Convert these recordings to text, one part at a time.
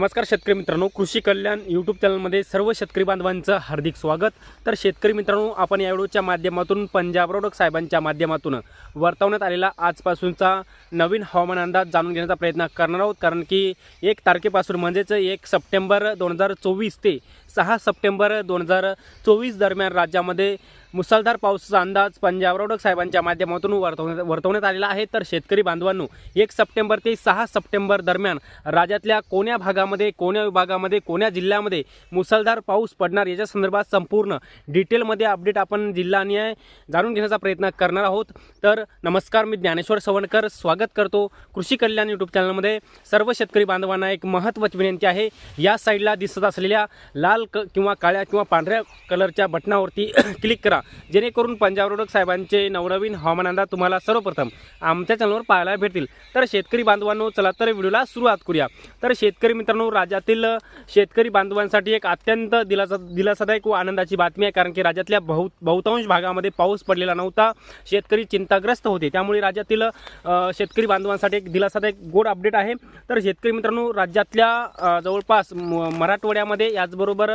नमस्कार शेतकरी मित्रांनो कृषी कल्याण यूट्यूब चॅनलमध्ये सर्व शेतकरी बांधवांचं हार्दिक स्वागत. तर शेतकरी मित्रांनो आपण या व्हिडिओच्या माध्यमातून पंजाब रोडक साहेबांच्या माध्यमातून वर्तवण्यात आलेला आजपासूनचा नवीन हवामान अंदाज जाणून घेण्याचा प्रयत्न करणार आहोत. कारण की एक तारखेपासून म्हणजेच एक सप्टेंबर दोन हजार चोवीस ते सहा सप्टेंबर दोन हजार चोवीस दरम्यान राज्यामध्ये मुसळधार पावसाचा अंदाज पंजाब रोडक साहेबांच्या माध्यमातून वर्तवण्यात वर्तवण्यात आलेला आहे. तर शेतकरी बांधवांनो एक सप्टेंबर ते सहा सप्टेंबर दरम्यान राज्यातल्या कोण्या भागामध्ये कोण्या विभागामध्ये कोण्या जिल्ह्यामध्ये मुसळधार पाऊस पडणार याच्या संदर्भात संपूर्ण डिटेलमध्ये अपडेट आपण जिल्हा आणि जाणून घेण्याचा प्रयत्न करणार आहोत. तर नमस्कार मी ज्ञानेश्वर सवणकर स्वागत करतो कृषी कल्याण यूट्यूब चॅनलमध्ये. सर्व शेतकरी बांधवांना एक महत्त्वाची विनंती आहे. या साईडला दिसत असलेल्या लाल क किंवा काळ्या किंवा पांढऱ्या कलरच्या बटनावरती क्लिक करा. जेणेकरून पंजाब रोडक साहेबांचे नवनवीन हवामान अंदाज तुम्हाला सर्वप्रथम आमच्या चॅनलवर पाहायला भेटतील. तर शेतकरी बांधवांनो चला तर व्हिडिओला सुरुवात करूया. तर शेतकरी मित्रांनो राज्यातील शेतकरी बांधवांसाठी एक अत्यंत दिलासा दिलासादायक व आनंदाची बातमी आहे कारण की राज्यातल्या बहु बहुतांश भागामध्ये पाऊस पडलेला नव्हता. शेतकरी चिंताग्रस्त होते. त्यामुळे राज्यातील शेतकरी बांधवांसाठी एक दिलासादायक गोड अपडेट आहे. तर शेतकरी मित्रांनो राज्यातल्या जवळपास म- मराठवाड्यामध्ये याचबरोबर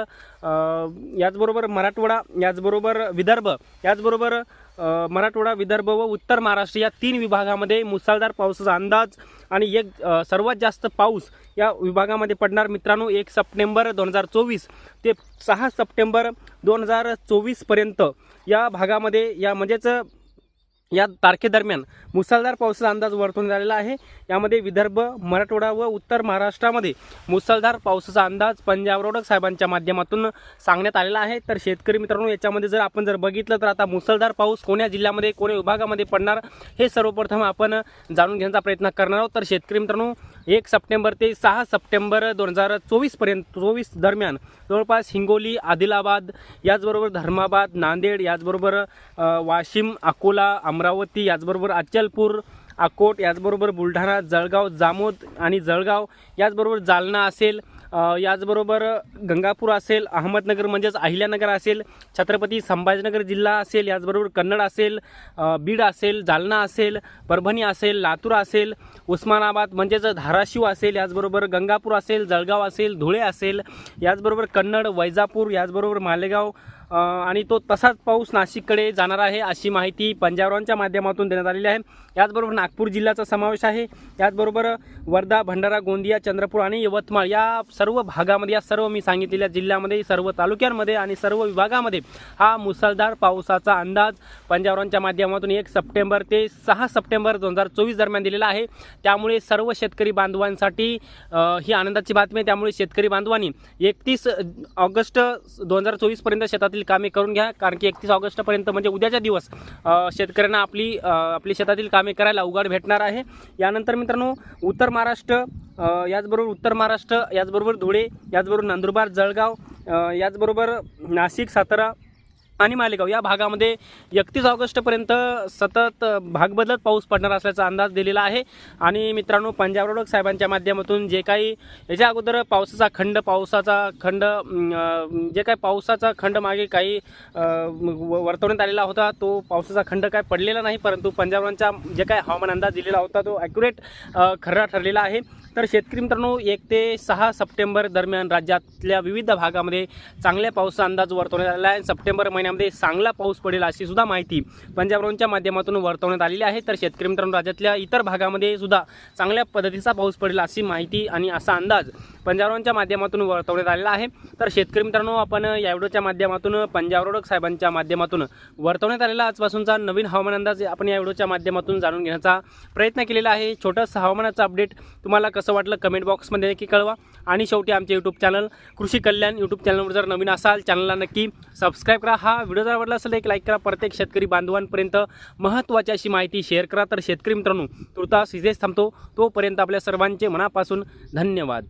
याचबरोबर मराठवाडा याचबरोबर विदर्भ याचबरोबर मराठवाडा विदर्भ व उत्तर महाराष्ट्र या तीन विभागामध्ये मुसळधार पावसाचा अंदाज आणि एक सर्वात जास्त पाऊस या विभागामध्ये पडणार. मित्रांनो एक सप्टेंबर दोन हजार चोवीस ते सहा सप्टेंबर दोन हजार चोवीसपर्यंत या भागामध्ये या म्हणजेच या तारखेदरम्यान मुसळधार पावसाचा अंदाज वर्तवण्यात आलेला आहे. यामध्ये विदर्भ मराठवाडा व उत्तर महाराष्ट्रामध्ये मुसळधार पावसाचा अंदाज पंजाब रोडक साहेबांच्या माध्यमातून सांगण्यात आलेला आहे. तर शेतकरी मित्रांनो याच्यामध्ये जर आपण जर बघितलं तर आता मुसळधार पाऊस कोण्या जिल्ह्यामध्ये कोण्या विभागामध्ये पडणार हे सर्वप्रथम आपण जाणून घेण्याचा प्रयत्न करणार आहोत. तर शेतकरी मित्रांनो एक सप्टेंबर ते सहा सप्टेंबर दोन हजार चोवीसपर्यंत चोवीस दरम्यान जवळपास हिंगोली आदिलाबाद याचबरोबर धर्माबाद नांदेड याचबरोबर वाशिम अकोला अमरावती याचबरोबर अचलपूर अकोट याचबरोबर बुलढाणा जळगाव जामोद आणि जळगाव याचबरोबर जालना असेल. याचबरोबर गंगापूर असेल अहमदनगर म्हणजेच अहिल्यानगर असेल छत्रपती संभाजीनगर जिल्हा असेल याचबरोबर कन्नड असेल बीड असेल जालना असेल परभणी असेल लातूर असेल उस्मानाबाद म्हणजेच धाराशिव असेल याचबरोबर गंगापूर असेल जळगाव असेल धुळे असेल याचबरोबर कन्नड वैजापूर याचबरोबर मालेगाव आणि तो तसाच पाऊस नाशिककडे जाणार आहे अशी माहिती पंजाबरावांच्या माध्यमातून देण्यात आलेली आहे. याचबरोबर नागपूर जिल्ह्याचा समावेश आहे. याचबरोबर वर्धा भंडारा गोंदिया चंद्रपूर आणि यवतमाळ या सर्व भागामध्ये या सर्व मी सांगितलेल्या जिल्ह्यामध्ये सर्व तालुक्यांमध्ये आणि सर्व विभागामध्ये हा मुसळधार पावसाचा अंदाज पंजाबरावांच्या माध्यमातून एक सप्टेंबर ते सहा सप्टेंबर दोन हजार चोवीस दरम्यान दिलेला आहे. त्यामुळे सर्व शेतकरी बांधवांसाठी ही आनंदाची बातमी आहे. त्यामुळे शेतकरी बांधवांनी एकतीस ऑगस्ट दोन हजार चोवीसपर्यंत शेतातील कामे करून घ्या. कारण की एकतीस ऑगस्टपर्यंत म्हणजे उद्याचा दिवस शेतकऱ्यांना आपली आपली शेतातील कामे करायला उघाड भेटणार आहे. यानंतर मित्रांनो उत्तर महाराष्ट्र याचबरोबर उत्तर महाराष्ट्र याचबरोबर धुळे याचबरोबर नंदुरबार जळगाव याचबरोबर नाशिक सातारा आणि मालेगाव. या भागामध्ये एकतीस ऑगस्टपर्यंत सतत भाग बदलत पाऊस पडणार असल्याचा अंदाज दिलेला आहे. आणि मित्रांनो पंजाब रोडक साहेबांच्या माध्यमातून जे काही याच्या अगोदर पावसाचा खंड पावसाचा खंड जे काही पावसाचा खंड मागे काही व- वर्तवण्यात आलेला होता तो पावसाचा खंड काय पडलेला नाही परंतु पंजाबरांचा जे काय हवामान अंदाज दिलेला होता तो ॲक्युरेट खरा ठरलेला आहे. तर शेतकरी मित्रांनो एक ते सहा सप्टेंबर दरम्यान राज्यातल्या विविध भागामध्ये चांगल्या पावसाचा अंदाज वर्तवण्यात आलेला आहे. सप्टेंबर महिन्यामध्ये चांगला पाऊस पडेल अशी सुद्धा माहिती पंजाबरावांच्या माध्यमातून वर्तवण्यात आलेली आहे. तर शेतकरी मित्रांनो राज्यातल्या इतर भागामध्ये सुद्धा चांगल्या पद्धतीचा पाऊस पडेल अशी माहिती आणि असा अंदाज पंजाबरावांच्या माध्यमातून वर्तवण्यात आलेला आहे. तर शेतकरी मित्रांनो आपण या व्हिडिओच्या माध्यमातून पंजाब रोडक साहेबांच्या माध्यमातून वर्तवण्यात आलेला आजपासूनचा नवीन हवामान अंदाज आपण या व्हिडिओच्या माध्यमातून जाणून घेण्याचा प्रयत्न केलेला आहे. छोटंसं हवामानाचं अपडेट तुम्हाला कसं वाटलं कमेंट बॉक्समध्ये नक्की कळवा. आणि शेवटी आमचे यूट्यूब चॅनल कृषी कल्याण यूट्यूब चॅनलवर जर नवीन असाल चॅनलला नक्की सबस्क्राईब करा. हा व्हिडिओ जर आवडला असेल एक लाईक करा. प्रत्येक शेतकरी बांधवांपर्यंत महत्त्वाची अशी माहिती शेअर करा. तर शेतकरी मित्रांनो तुर्तास इथेच थांबतो. तोपर्यंत आपल्या सर्वांचे मनापासून धन्यवाद.